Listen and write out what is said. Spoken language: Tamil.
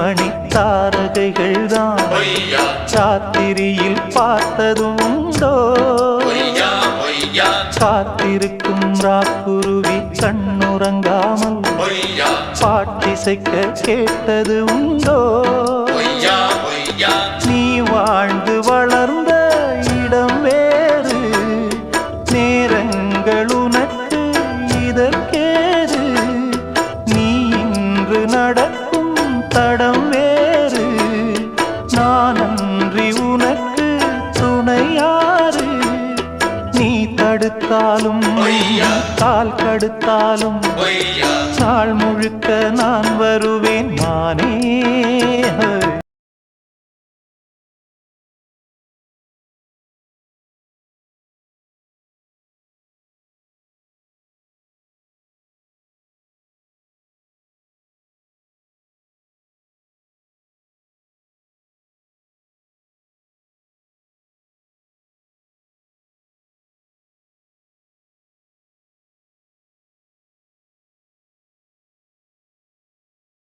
காட்சிகள் தான் பொய்யா. சாத்திரியில் பார்த்ததும் உண்டோ காத்திருக்கும் ராக்குருவி கண்ணுறங்காமல் பாட்டிசைக்க கேட்டது உண்டோ நீ வாழ்ந்து வளர்ந்த இடம் வேறு. நேரங்கள் உனக்கு இதற்கேது தடம் வேறு நான் அன்றி உனக்கு துணையாறு நீ தடுத்தாலும். கால் கடுத்தாலும் நாள் முழுக்க நான் வருவேன் மானே